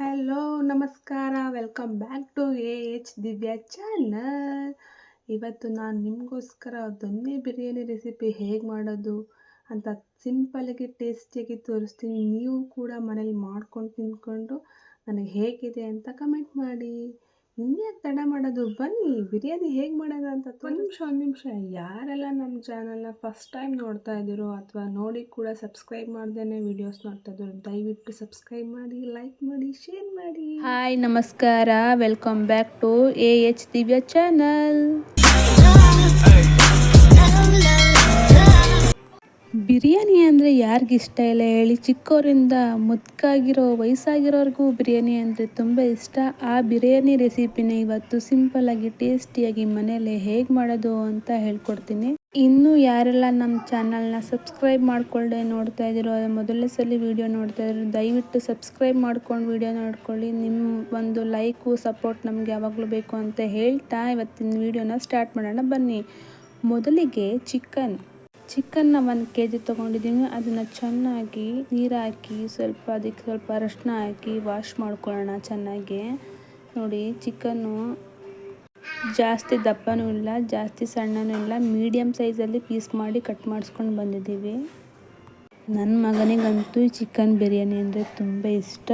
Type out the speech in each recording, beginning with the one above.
Hello ನಮಸ್ಕಾರ. Welcome back to A H Divya channel ಇವತ್ತು ನಾನು ನಿಮಗೋಸ್ಕರ ದೊನ್ನೆ ಬಿರಿಯಾನಿ ರೆಸಿಪಿ ಹೇಗೆ ಮಾಡೋದು ಅಂತ ಸಿಂಪಲಾಗಿ ಟೇಸ್ಟಿಯಾಗಿ ತೋರಿಸ್ತೀನಿ. ನೀವು ಕೂಡ ಮನೇಲಿ ಮಾಡ್ಕೊಂಡು ತಿಂದ್ಕೊಂಡು ನನಗೆ ಹೇಗಿದೆ ಅಂತ ಕಮೆಂಟ್ ಮಾಡಿ. ಇನ್ಯಾಕೆ ತಡ ಮಾಡೋದು. ಬನ್ನಿ ಬಿರಿಯಾನಿ ಹೇಗೆ ಮಾಡೋದು ಅಂತ ಒಂದು ನಿಮಿಷ ಒಂದು ನಿಮಿಷ. ಯಾರೆಲ್ಲ ನಮ್ಮ ಚಾನಲ್ನ ಫಸ್ಟ್ ಟೈಮ್ ನೋಡ್ತಾ ಇದ್ದೀರೋ ಅಥವಾ ನೋಡಿ ಕೂಡ ಸಬ್ಸ್ಕ್ರೈಬ್ ಮಾಡ್ದೇನೆ ವಿಡಿಯೋಸ್ ನೋಡ್ತಾ ಇದ್ರು ದಯವಿಟ್ಟು ಸಬ್ಸ್ಕ್ರೈಬ್ ಮಾಡಿ ಲೈಕ್ ಮಾಡಿ ಶೇರ್ ಮಾಡಿ. ಹಾಯ್ ನಮಸ್ಕಾರ. Welcome back to A H Divya channel biryani ಅಂದರೆ ಯಾರಿಗಿಷ್ಟ ಇಲ್ಲ ಹೇಳಿ ಚಿಕ್ಕವರಿಂದ ಮುದ್ಕಾಗಿರೋ, ವಯಸ್ಸಾಗಿರೋರಿಗೂ ಬಿರಿಯಾನಿ ಅಂದರೆ ತುಂಬ ಇಷ್ಟ. ಆ ಬಿರಿಯಾನಿ ರೆಸಿಪಿನ ಇವತ್ತು ಸಿಂಪಲ್ಲಾಗಿ ಟೇಸ್ಟಿಯಾಗಿ ಮನೆಯಲ್ಲೇ ಹೇಗೆ ಮಾಡೋದು ಅಂತ ಹೇಳ್ಕೊಡ್ತೀನಿ. ಇನ್ನೂ ಯಾರೆಲ್ಲ ನಮ್ಮ ಚಾನಲ್ನ ಸಬ್ಸ್ಕ್ರೈಬ್ ಮಾಡ್ಕೊಳ್ಳದೆ ನೋಡ್ತಾ ಇದ್ದೀರೋ, ಮೊದಲನೇ ಸಲ ವಿಡಿಯೋ ನೋಡ್ತಾ ಇದ್ರು ದಯವಿಟ್ಟು ಸಬ್ಸ್ಕ್ರೈಬ್ ಮಾಡ್ಕೊಂಡು ವೀಡಿಯೋ ನೋಡ್ಕೊಳ್ಳಿ. ನಿಮ್ಮ ಒಂದು ಲೈಕು, ಸಪೋರ್ಟ್ ನಮಗೆ ಯಾವಾಗಲೂ ಬೇಕು ಅಂತ ಹೇಳ್ತಾ ಇವತ್ತಿನ ವಿಡಿಯೋನ ಸ್ಟಾರ್ಟ್ ಮಾಡೋಣ. ಬನ್ನಿ. ಮೊದಲಿಗೆ ಚಿಕನ್. ಚಿಕನ್ನ ಒಂದು ಕೆ ಜಿ ತೊಗೊಂಡಿದ್ದೀನಿ. ಅದನ್ನು ಚೆನ್ನಾಗಿ ನೀರು ಹಾಕಿ ಸ್ವಲ್ಪ ಅದಕ್ಕೆ ಸ್ವಲ್ಪ ಅರಶಿನ ಹಾಕಿ ವಾಶ್ ಮಾಡ್ಕೊಳ್ಳೋಣ ಚೆನ್ನಾಗಿ. ನೋಡಿ, ಚಿಕನ್ನು ಜಾಸ್ತಿ ದಪ್ಪನೂ ಇಲ್ಲ, ಜಾಸ್ತಿ ಸಣ್ಣನೂ ಇಲ್ಲ. ಮೀಡಿಯಮ್ ಸೈಜಲ್ಲಿ ಪೀಸ್ ಮಾಡಿ ಕಟ್ ಮಾಡಿಸ್ಕೊಂಡು ಬಂದಿದ್ದೀವಿ. ನನ್ನ ಮಗನಿಗಂತೂ ಚಿಕನ್ ಬಿರಿಯಾನಿ ಅಂದರೆ ತುಂಬ ಇಷ್ಟ.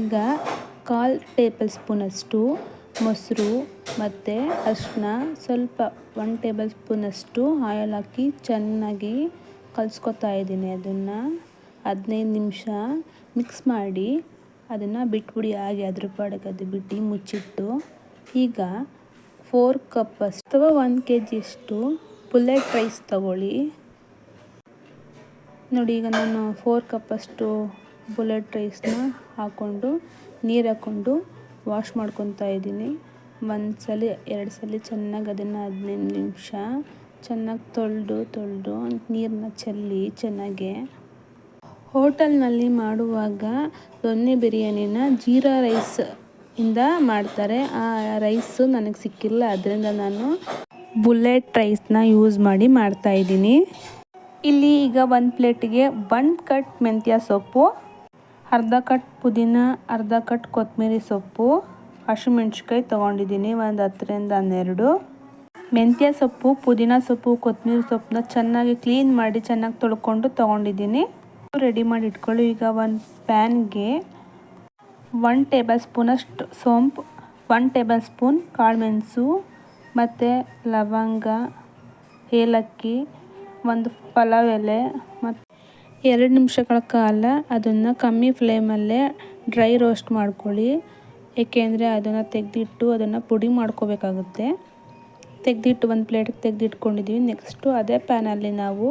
ಈಗ ಕಾಲು ಟೇಬಲ್ ಸ್ಪೂನಷ್ಟು ಮೊಸರು ಮತ್ತು ಅರಿಶಿನ ಸ್ವಲ್ಪ ಒನ್ ಟೇಬಲ್ ಸ್ಪೂನಷ್ಟು ಆಯಲ್ ಹಾಕಿ ಚೆನ್ನಾಗಿ ಕಲಿಸ್ಕೊತಾ ಇದ್ದೀನಿ ಅದನ್ನು. ಹದಿನೈದು ನಿಮಿಷ ಮಿಕ್ಸ್ ಮಾಡಿ ಅದನ್ನು ಬಿಟ್ಬಿಡಿ ಹಾಗೆ ಅದ್ರ ಪಾಡಿಗೆ ಅದು ಬಿಟ್ಟು ಮುಚ್ಚಿಟ್ಟು ಈಗ ಫೋರ್ ಕಪ್ ಅಥವಾ ಒಂದು ಕೆ ಜಿಯಷ್ಟು ಬುಲೆಟ್ ರೈಸ್ ತಗೊಳ್ಳಿ. ನೋಡಿ ಈಗ ನಾನು ಫೋರ್ ಕಪ್ಪಷ್ಟು ಬುಲೆಟ್ ರೈಸ್ನ ಹಾಕ್ಕೊಂಡು ನೀರು ಹಾಕ್ಕೊಂಡು ವಾಶ್ ಮಾಡ್ಕೊತಾ ಇದ್ದೀನಿ. ಒಂದು ಸಲ ಎರಡು ಸಲ ಚೆನ್ನಾಗಿ ಅದನ್ನು ಹದಿನೈದು ನಿಮಿಷ ಚೆನ್ನಾಗಿ ತೊಳೆದು ತೊಳೆದು ನೀರನ್ನ ಚೆಲ್ಲಿ ಚೆನ್ನಾಗೆ ಹೋಟೆಲ್ನಲ್ಲಿ ಮಾಡುವಾಗ ದೊನ್ನೆ ಬಿರಿಯಾನಿನ ಜೀರಾ ರೈಸ್ ಇಂದ ಮಾಡ್ತಾರೆ. ಆ ರೈಸು ನನಗೆ ಸಿಕ್ಕಿಲ್ಲ, ಅದರಿಂದ ನಾನು ಬುಲೆಟ್ ರೈಸ್ನ ಯೂಸ್ ಮಾಡಿ ಮಾಡ್ತಾಯಿದ್ದೀನಿ ಇಲ್ಲಿ ಈಗ ಒಂದು ಪ್ಲೇಟಿಗೆ ಒನ್ ಕಟ್ ಮೆಂತ್ಯ ಸೊಪ್ಪು ಅರ್ಧ ಕಟ್ ಪುದೀನ ಅರ್ಧ ಕಟ್ ಕೊತ್ತಂಬರಿ ಸೊಪ್ಪು ಹಸಿಮೆಣ್ಸಿಕಾಯಿ ತೊಗೊಂಡಿದ್ದೀನಿ, ಒಂದು ಹತ್ತರಿಂದ ಹನ್ನೆರಡು. ಮೆಂತ್ಯ ಸೊಪ್ಪು, ಪುದೀನ ಸೊಪ್ಪು ಕೊತ್ತಂಬರಿ ಸೊಪ್ಪನ್ನ ಚೆನ್ನಾಗಿ ಕ್ಲೀನ್ ಮಾಡಿ ಚೆನ್ನಾಗಿ ತೊಳ್ಕೊಂಡು ತೊಗೊಂಡಿದ್ದೀನಿ. ರೆಡಿ ಮಾಡಿ ಇಟ್ಕೊಳ್ಳಿ. ಈಗ ಒಂದು ಪ್ಯಾನ್ಗೆ ಒನ್ ಟೇಬಲ್ ಸ್ಪೂನಷ್ಟು ಸೋಂಪು ಒನ್ ಟೇಬಲ್ ಸ್ಪೂನ್ ಕಾಳುಮೆಣಸು ಮತ್ತು ಲವಂಗ, ಏಲಕ್ಕಿ, ಒಂದು ಪಲಾವ್ ಎಲೆ ಮತ್ತು ಎರಡು ನಿಮಿಷಗಳ ಕಾಲ ಅದನ್ನು ಕಮ್ಮಿ ಫ್ಲೇಮಲ್ಲೇ ಡ್ರೈ ರೋಸ್ಟ್ ಮಾಡ್ಕೊಳ್ಳಿ. ಏಕೆಂದರೆ ಅದನ್ನು ತೆಗೆದಿಟ್ಟು ಅದನ್ನು ಪುಡಿ ಮಾಡ್ಕೋಬೇಕಾಗುತ್ತೆ. ತೆಗೆದಿಟ್ಟು ಒಂದು ಪ್ಲೇಟಿಗೆ ತೆಗೆದಿಟ್ಕೊಂಡಿದ್ದೀವಿ ನೆಕ್ಸ್ಟು ಅದೇ ಪ್ಯಾನಲ್ಲಿ ನಾವು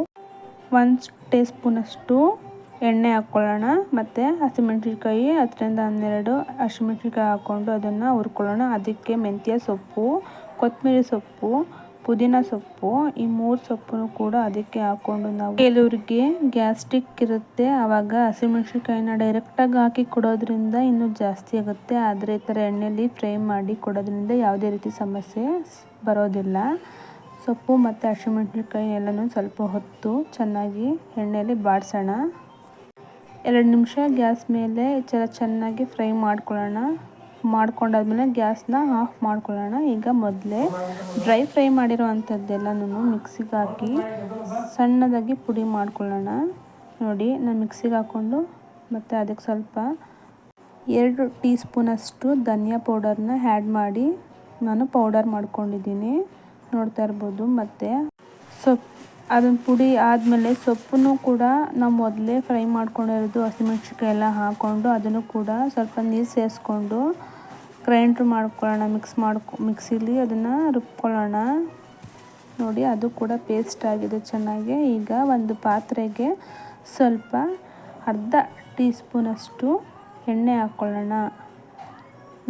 ಒಂದು ಟೇಸ್ಪೂನಷ್ಟು ಎಣ್ಣೆ ಹಾಕ್ಕೊಳ್ಳೋಣ. ಮತ್ತು ಹಸಿಮೆಣ್ಸಿನ್ಕಾಯಿ, ಹತ್ತರಿಂದ ಹನ್ನೆರಡು ಹಸಿಮೆಣ್ಸಿನ್ಕಾಯಿ ಹಾಕ್ಕೊಂಡು ಅದನ್ನು ಹುರ್ಕೊಳ್ಳೋಣ. ಅದಕ್ಕೆ ಮೆಂತ್ಯ ಸೊಪ್ಪು ಕೊತ್ತಂಬರಿ ಸೊಪ್ಪು ಪುದೀನ ಸೊಪ್ಪು, ಈ ಮೂರು ಸೊಪ್ಪನ್ನು ಕೂಡ ಅದಕ್ಕೆ ಹಾಕ್ಕೊಂಡು ನಾವು ಕೆಲವ್ರಿಗೆ ಗ್ಯಾಸ್ಟ್ರಿಕ್ ಇರುತ್ತೆ. ಆವಾಗ ಹಸಿಮೆಣ್ಸಿನ್ಕಾಯಿನ ಡೈರೆಕ್ಟಾಗಿ ಹಾಕಿ ಕೊಡೋದ್ರಿಂದ ಇನ್ನೂ ಜಾಸ್ತಿ ಆಗುತ್ತೆ. ಆದರೆ ಈ ಥರ ಎಣ್ಣೆಯಲ್ಲಿ ಫ್ರೈ ಮಾಡಿ ಕೊಡೋದ್ರಿಂದ ಯಾವುದೇ ರೀತಿ ಸಮಸ್ಯೆ ಬರೋದಿಲ್ಲ. ಸೊಪ್ಪು ಮತ್ತು ಹಸಿಮೆಣಸಿನ್ಕಾಯಿ ಎಲ್ಲನೂ ಸ್ವಲ್ಪ ಹೊತ್ತು ಚೆನ್ನಾಗಿ ಎಣ್ಣೆಯಲ್ಲಿ ಬಾಡಿಸೋಣ. ಎರಡು ನಿಮಿಷ ಗ್ಯಾಸ್ ಮೇಲೆ ಚೆನ್ನಾಗಿ ಫ್ರೈ ಮಾಡ್ಕೊಳ್ಳೋಣ. ಮಾಡ್ಕೊಂಡಾದ್ಮೇಲೆ ಗ್ಯಾಸ್ನ ಆಫ್ ಮಾಡ್ಕೊಳ್ಳೋಣ. ಈಗ ಮೊದಲೇ ಡ್ರೈ ಫ್ರೈ ಮಾಡಿರೋ ನಾನು ಮಿಕ್ಸಿಗೆ ಹಾಕಿ ಸಣ್ಣದಾಗಿ ಪುಡಿ ಮಾಡ್ಕೊಳ್ಳೋಣ. ನೋಡಿ, ನಾನು ಮಿಕ್ಸಿಗೆ ಹಾಕ್ಕೊಂಡು ಮತ್ತು ಅದಕ್ಕೆ ಸ್ವಲ್ಪ ಎರಡು ಟೀ ಸ್ಪೂನಷ್ಟು ಧನಿಯಾ ಪೌಡರ್ನ ಆ್ಯಡ್ ಮಾಡಿ ನಾನು ಪೌಡರ್ ಮಾಡ್ಕೊಂಡಿದ್ದೀನಿ. ನೋಡ್ತಾ ಇರ್ಬೋದು. ಮತ್ತು ಸೊಪ್ಪು ಅದನ್ನು ಪುಡಿ ಆದಮೇಲೆ ಸೊಪ್ಪನ್ನು ಕೂಡ ನಾವು ಮೊದಲೇ ಫ್ರೈ ಮಾಡ್ಕೊಂಡಿರೋದು ಹಸಿಮೆಣ್ಸಿನ್ಕಾಯಿ ಎಲ್ಲ ಹಾಕ್ಕೊಂಡು ಅದನ್ನು ಕೂಡ ಸ್ವಲ್ಪ ನೀರು ಸೇರಿಸ್ಕೊಂಡು ಗ್ರೈಂಡ್ರ್ ಮಾಡ್ಕೊಳ್ಳೋಣ, ಮಿಕ್ಸ್ ಮಾಡ್ಕೊ, ಮಿಕ್ಸಿಲಿ ಅದನ್ನು ರುಬ್ಕೊಳ್ಳೋಣ. ನೋಡಿ, ಅದು ಕೂಡ ಪೇಸ್ಟ್ ಆಗಿದೆ ಚೆನ್ನಾಗಿ. ಈಗ ಒಂದು ಪಾತ್ರೆಗೆ ಸ್ವಲ್ಪ ಅರ್ಧ ಟೀ ಸ್ಪೂನಷ್ಟು ಎಣ್ಣೆ ಹಾಕ್ಕೊಳ್ಳೋಣ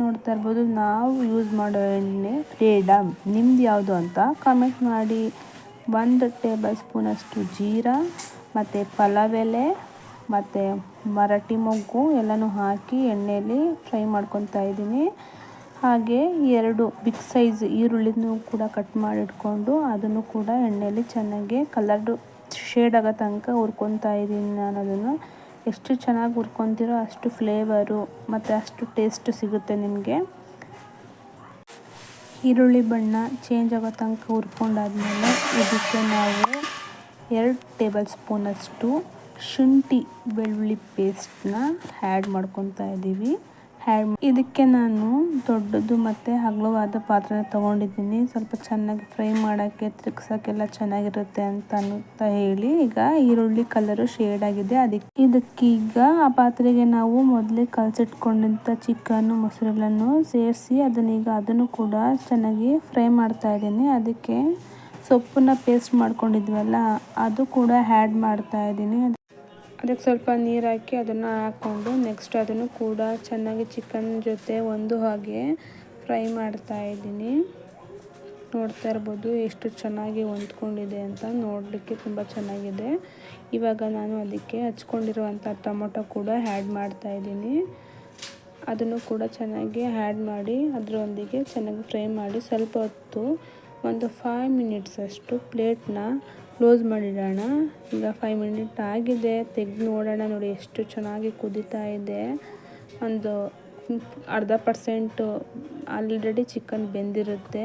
ನೋಡ್ತಾ ಇರ್ಬೋದು, ನಾವು ಯೂಸ್ ಮಾಡೋ ಎಣ್ಣೆ ಫ್ರೀಡಮ್ ನಿಮ್ದು ಯಾವುದು ಅಂತ ಕಮೆಂಟ್ ಮಾಡಿ. ಒಂದು ಟೇಬಲ್ ಸ್ಪೂನಷ್ಟು ಜೀರಾ, ಮತ್ತು ಪಲಾವ್ ಮತ್ತು ಮರಾಠಿ ಮೊಗ್ಗು ಎಲ್ಲನೂ ಹಾಕಿ ಎಣ್ಣೆಯಲ್ಲಿ ಫ್ರೈ ಮಾಡ್ಕೊತಾ ಇದ್ದೀನಿ. ಹಾಗೆ ಎರಡು ಬಿಗ್ ಸೈಜ್ ಈರುಳ್ಳಿನೂ ಕೂಡ ಕಟ್ ಮಾಡಿಟ್ಕೊಂಡು ಅದನ್ನು ಕೂಡ ಎಣ್ಣೆಯಲ್ಲಿ ಚೆನ್ನಾಗಿ ಕಲರ್ಡು ಶೇಡ್ ಆಗೋ ತನಕ ಹುರ್ಕೊತಾ ಇದ್ದೀನಿ ನಾನು ಅದನ್ನು ಎಷ್ಟು ಚೆನ್ನಾಗಿ ಹುರ್ಕೊತಿರೋ ಅಷ್ಟು ಫ್ಲೇವರು ಮತ್ತು ಅಷ್ಟು ಟೇಸ್ಟ್ ಸಿಗುತ್ತೆ ನಿಮಗೆ. ಈರುಳ್ಳಿ ಬಣ್ಣ ಚೇಂಜ್ ಆಗೋ ತನಕ ಹುರ್ಕೊಂಡಾದ್ಮೇಲೆ ಇದಕ್ಕೆ ನಾವು ಎರಡು ಟೇಬಲ್ ಸ್ಪೂನಷ್ಟು ಶುಂಠಿ ಬೆಳ್ಳುಳ್ಳಿ ಪೇಸ್ಟ್ನ ಹ್ಯಾಡ್ ಮಾಡ್ಕೊತಾ ಇದ್ದೀವಿ ಹ್ಯಾಡ್ ಇದಕ್ಕೆ ನಾನು ದೊಡ್ಡದು ಮತ್ತು ಹಗಲವಾದ ಪಾತ್ರೆನ ತೊಗೊಂಡಿದ್ದೀನಿ. ಸ್ವಲ್ಪ ಚೆನ್ನಾಗಿ ಫ್ರೈ ಮಾಡೋಕ್ಕೆ, ತಿರುಗ್ಸೋಕ್ಕೆಲ್ಲ ಚೆನ್ನಾಗಿರುತ್ತೆ ಅಂತ ಅನ್ನುತ್ತಾ ಹೇಳಿ, ಈಗ ಈರುಳ್ಳಿ ಕಲರು ಶೇಡ್ ಆಗಿದೆ. ಅದಕ್ಕೆ ಇದಕ್ಕೀಗ ಆ ಪಾತ್ರೆಗೆ ನಾವು ಮೊದಲೇ ಕಲಸಿಟ್ಕೊಂಡಂಥ ಚಿಕನ್ನು ಮೊಸರುಗಳನ್ನು ಸೇರಿಸಿ ಅದನ್ನೀಗ ಅದನ್ನು ಕೂಡ ಚೆನ್ನಾಗಿ ಫ್ರೈ ಮಾಡ್ತಾ ಇದ್ದೀನಿ. ಅದಕ್ಕೆ ಸೊಪ್ಪನ್ನ ಪೇಸ್ಟ್ ಮಾಡ್ಕೊಂಡಿದ್ವಲ್ಲ, ಅದು ಕೂಡ ಆ್ಯಡ್ ಮಾಡ್ತಾ ಇದ್ದೀನಿ. ಅದಕ್ಕೆ ಸ್ವಲ್ಪ ನೀರು ಹಾಕಿ ಅದನ್ನು ಹಾಕ್ಕೊಂಡು ನೆಕ್ಸ್ಟ್ ಅದನ್ನು ಕೂಡ ಚೆನ್ನಾಗಿ ಚಿಕನ್ ಜೊತೆ ಒಂದು ಹಾಗೆ ಫ್ರೈ ಮಾಡ್ತಾ ಇದ್ದೀನಿ. ನೋಡ್ತಾ ಇರ್ಬೋದು ಎಷ್ಟು ಚೆನ್ನಾಗಿ ಹೊಂದ್ಕೊಂಡಿದೆ ಅಂತ ನೋಡಲಿಕ್ಕೆ ತುಂಬ ಚೆನ್ನಾಗಿದೆ. ಇವಾಗ ನಾನು ಅದಕ್ಕೆ ಹಚ್ಕೊಂಡಿರುವಂಥ ಟೊಮೊಟೊ ಕೂಡ ಆ್ಯಡ್ ಮಾಡ್ತಾ ಇದ್ದೀನಿ. ಅದನ್ನು ಕೂಡ ಚೆನ್ನಾಗಿ ಆ್ಯಡ್ ಮಾಡಿ ಅದರೊಂದಿಗೆ ಚೆನ್ನಾಗಿ ಫ್ರೈ ಮಾಡಿ ಸ್ವಲ್ಪ ಹೊತ್ತು ಒಂದು ಫೈವ್ ಮಿನಿಟ್ಸ್ ಅಷ್ಟು ಪ್ಲೇಟ್ನ ಕ್ಲೋಸ್ ಮಾಡಿಡೋಣ. ಈಗ ಫೈವ್ ಮಿನಿಟ್ ಆಗಿದೆ. ತೆಗೆದು ನೋಡೋಣ ನೋಡಿ ಎಷ್ಟು ಚೆನ್ನಾಗಿ ಕುದೀತಾ ಇದೆ. ಒಂದು ಅರ್ಧ ಪರ್ಸೆಂಟು ಆಲ್ರೆಡಿ ಚಿಕನ್ ಬೆಂದಿರುತ್ತೆ.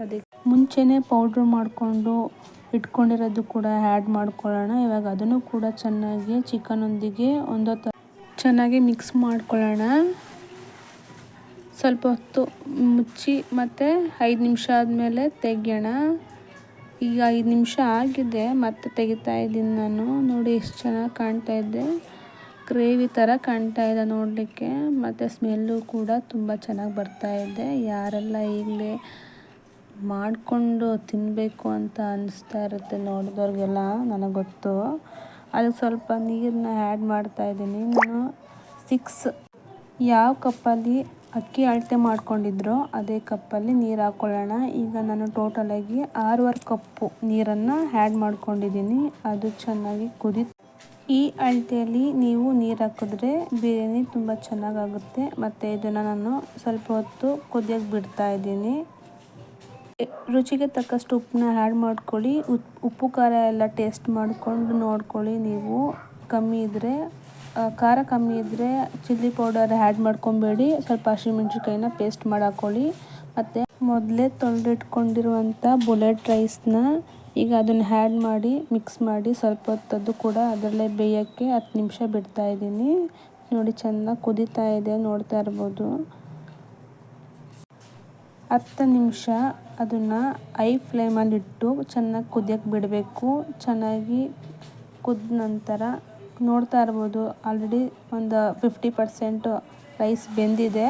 ಅದಕ್ಕೆ ಮುಂಚೆನೇ ಪೌಡ್ರ್ ಮಾಡಿಕೊಂಡು ಇಟ್ಕೊಂಡಿರೋದು ಕೂಡ ಆ್ಯಡ್ ಮಾಡ್ಕೊಳ್ಳೋಣ. ಇವಾಗ ಅದನ್ನು ಕೂಡ ಚೆನ್ನಾಗಿ ಚಿಕನೊಂದಿಗೆ ಒಂದೊತ್ತು ಚೆನ್ನಾಗಿ ಮಿಕ್ಸ್ ಮಾಡ್ಕೊಳ್ಳೋಣ. ಸ್ವಲ್ಪ ಹೊತ್ತು ಮುಚ್ಚಿ ಮತ್ತು ಐದು ನಿಮಿಷ ಆದಮೇಲೆ ತೆಗಿಯೋಣ. ಈಗ ಐದು ನಿಮಿಷ ಆಗಿದೆ, ಮತ್ತೆ ತೆಗಿತಾ ಇದ್ದೀನಿ ನಾನು. ನೋಡಿ ಎಷ್ಟು ಚೆನ್ನಾಗಿ ಕಾಣ್ತಾ ಇದೆ. ಗ್ರೇವಿ ಥರ ಕಾಣ್ತಾ ಇದೆ ನೋಡಲಿಕ್ಕೆ. ಮತ್ತು ಸ್ಮೆಲ್ಲು ಕೂಡ ತುಂಬ ಚೆನ್ನಾಗಿ ಬರ್ತಾ ಇದೆ. ಯಾರೆಲ್ಲ ಈಗಲೇ ಮಾಡಿಕೊಂಡು ತಿನ್ನಬೇಕು ಅಂತ ಅನಿಸ್ತಾ ಇರುತ್ತೆ ನೋಡಿದವ್ರಿಗೆಲ್ಲ, ನನಗೆ ಗೊತ್ತು. ಅದಕ್ಕೆ ಸ್ವಲ್ಪ ನೀರನ್ನ ಆ್ಯಡ್ ಮಾಡ್ತಾ ಇದ್ದೀನಿ. ನಾನು ಸಿಕ್ಸ್ ಯಾವ ಕಪ್ಪಲ್ಲಿ ಅಕ್ಕಿ ಅಳತೆ ಮಾಡ್ಕೊಂಡಿದ್ರೋ, ಅದೇ ಕಪ್ಪಲ್ಲಿ ನೀರು ಹಾಕ್ಕೊಳ್ಳೋಣ ಈಗ ನಾನು ಟೋಟಲಾಗಿ ಆರೂವರೆ ಕಪ್ಪು ನೀರನ್ನು ಆ್ಯಡ್ ಮಾಡ್ಕೊಂಡಿದ್ದೀನಿ. ಅದು ಚೆನ್ನಾಗಿ ಕುದಿ ಈ ಅಳತೆಯಲ್ಲಿ ನೀವು ನೀರು ಹಾಕಿದ್ರೆ ಬಿರಿಯಾನಿ ತುಂಬ ಚೆನ್ನಾಗಾಗುತ್ತೆ. ಮತ್ತು ಇದನ್ನು ನಾನು ಸ್ವಲ್ಪ ಹೊತ್ತು ಕುದಿಯೋಕೆ ಬಿಡ್ತಾ ಇದ್ದೀನಿ. ರುಚಿಗೆ ತಕ್ಕಷ್ಟು ಉಪ್ಪನ್ನ ಆ್ಯಡ್ ಮಾಡ್ಕೊಳ್ಳಿ. ಉಪ್ಪು ಖಾರ ಎಲ್ಲ ಟೇಸ್ಟ್ ಮಾಡಿಕೊಂಡು ನೋಡ್ಕೊಳ್ಳಿ ನೀವು. ಕಮ್ಮಿ ಇದ್ದರೆ ಖಾರ ಕಮ್ಮಿ ಇದ್ದರೆ ಚಿಲ್ಲಿ ಪೌಡರ್ ಆ್ಯಡ್ ಮಾಡ್ಕೊಬೇಡಿ. ಸ್ವಲ್ಪ ಹಸಿಮೆಣ್ಸಿನ್ಕಾಯಿನ ಪೇಸ್ಟ್ ಮಾಡಿ ಹಾಕ್ಕೊಳ್ಳಿ ಮತ್ತು ಮೊದಲೇ ತೊಳೆದಿಟ್ಕೊಂಡಿರುವಂಥ ಬುಲೆಟ್ ರೈಸ್ನ ಈಗ ಅದನ್ನು ಆ್ಯಡ್ ಮಾಡಿ ಮಿಕ್ಸ್ ಮಾಡಿ ಸ್ವಲ್ಪ ಹೊತ್ತದ್ದು ಕೂಡ ಅದರಲ್ಲೇ ಬೇಯೋಕ್ಕೆ ಹತ್ತು ನಿಮಿಷ ಬಿಡ್ತಾ ಇದ್ದೀನಿ. ನೋಡಿ ಚೆನ್ನಾಗಿ ಕುದೀತಾ ಇದೆ ನೋಡ್ತಾ ಇರ್ಬೋದು. ಹತ್ತು ನಿಮಿಷ ಅದನ್ನು ಐ ಫ್ಲೇಮಲ್ಲಿಟ್ಟು ಚೆನ್ನಾಗಿ ಕುದಿಯೋಕ್ಕೆ ಬಿಡಬೇಕು. ಚೆನ್ನಾಗಿ ಕುದ್ದ ನಂತರ ನೋಡ್ತಾ ಇರ್ಬೋದು. ಆಲ್ರೆಡಿ ಒಂದು ಫಿಫ್ಟಿ ಪರ್ಸೆಂಟು ರೈಸ್ ಬೆಂದಿದೆ.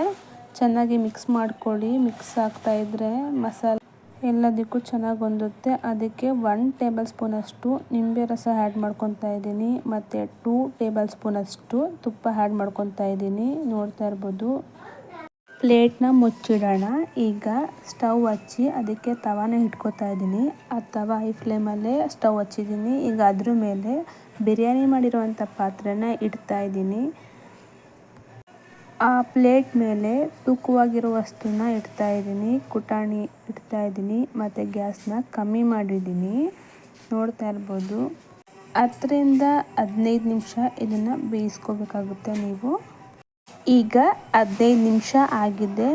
ಚೆನ್ನಾಗಿ ಮಿಕ್ಸ್ ಮಾಡ್ಕೊಳ್ಳಿ. ಮಿಕ್ಸ್ ಆಗ್ತಾಯಿದ್ರೆ ಮಸಾಲೆ ಎಲ್ಲದಕ್ಕೂ ಚೆನ್ನಾಗಿ ಹೊಂದುತ್ತೆ ಅದಕ್ಕೆ ಒನ್ ಟೇಬಲ್ ಸ್ಪೂನಷ್ಟು ನಿಂಬೆ ರಸ ಆ್ಯಡ್ ಮಾಡ್ಕೊತಾ ಇದ್ದೀನಿ. ಮತ್ತು ಟೂ ಟೇಬಲ್ ಸ್ಪೂನಷ್ಟು ತುಪ್ಪ ಆ್ಯಡ್ ಮಾಡ್ಕೊತಾ ಇದ್ದೀನಿ. ನೋಡ್ತಾ ಇರ್ಬೋದು. ಪ್ಲೇಟ್ನ ಮುಚ್ಚಿಡೋಣ. ಈಗ ಸ್ಟವ್ ಹಚ್ಚಿ ಅದಕ್ಕೆ ತವಾನ ಇಟ್ಕೊತಾ ಇದ್ದೀನಿ. ಆ ತವ ಐ ಫ್ಲೇಮಲ್ಲೇ ಸ್ಟವ್ ಹಚ್ಚಿದ್ದೀನಿ. ಈಗ ಅದ್ರ ಮೇಲೆ ಬಿರಿಯಾನಿ ಮಾಡಿರುವಂಥ ಪಾತ್ರೆನ ಇಡ್ತಾ ಇದ್ದೀನಿ. ಆ ಪ್ಲೇಟ್ ಮೇಲೆ ತೂಕವಾಗಿರೋ ವಸ್ತುನ ಇಡ್ತಾ ಇದ್ದೀನಿ. ಕುಟಾಣಿ ಇಡ್ತಾ ಇದ್ದೀನಿ. ಮತ್ತು ಗ್ಯಾಸ್ನ ಕಮ್ಮಿ ಮಾಡಿದ್ದೀನಿ. ನೋಡ್ತಾ ಇರ್ಬೋದು. ಹತ್ತರಿಂದ ಹದಿನೈದು ನಿಮಿಷ ಇದನ್ನು ಬೇಯಿಸ್ಕೋಬೇಕಾಗುತ್ತೆ ನೀವು. ಈಗ ಹದಿನೈದು ನಿಮಿಷ ಆಗಿದೆ.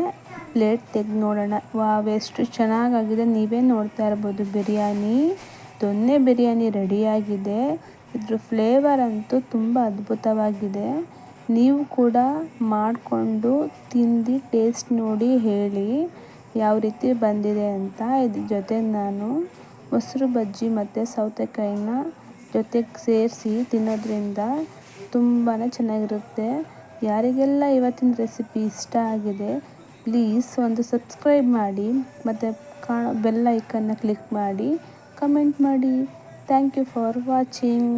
ಪ್ಲೇಟ್ ತೆಗೆದು ನೋಡೋಣ. ವಾವ್, ಎಷ್ಟು ಚೆನ್ನಾಗಾಗಿದೆ. ನೀವೇ ನೋಡ್ತಾ ಇರ್ಬೋದು. ಬಿರಿಯಾನಿ, ದೊನ್ನೆ ಬಿರಿಯಾನಿ ರೆಡಿಯಾಗಿದೆ. ಇದ್ರ ಫ್ಲೇವರ್ ಅಂತೂ ತುಂಬ ಅದ್ಭುತವಾಗಿದೆ. ನೀವು ಕೂಡ ಮಾಡಿಕೊಂಡು ತಿಂದು ಟೇಸ್ಟ್ ನೋಡಿ ಹೇಳಿ ಯಾವ ರೀತಿ ಬಂದಿದೆ ಅಂತ. ಇದ್ರ ಜೊತೆ ನಾನು ಮೊಸರು ಬಜ್ಜಿ ಮತ್ತು ಸೌತೆಕಾಯಿನ ಜೊತೆಗೆ ಸೇರಿಸಿ ತಿನ್ನೋದ್ರಿಂದ ತುಂಬಾ ಚೆನ್ನಾಗಿರುತ್ತೆ. ಯಾರಿಗೆಲ್ಲ ಇವತ್ತಿನ ರೆಸಿಪಿ ಇಷ್ಟ ಆಗಿದೆ ಪ್ಲೀಸ್ ಒಂದು ಸಬ್ಸ್ಕ್ರೈಬ್ ಮಾಡಿ, ಮತ್ತು ಕಾಣೋ ಬೆಲ್ ಐಕನ್ನ ಕ್ಲಿಕ್ ಮಾಡಿ ಕಮೆಂಟ್ ಮಾಡಿ. Thank you for watching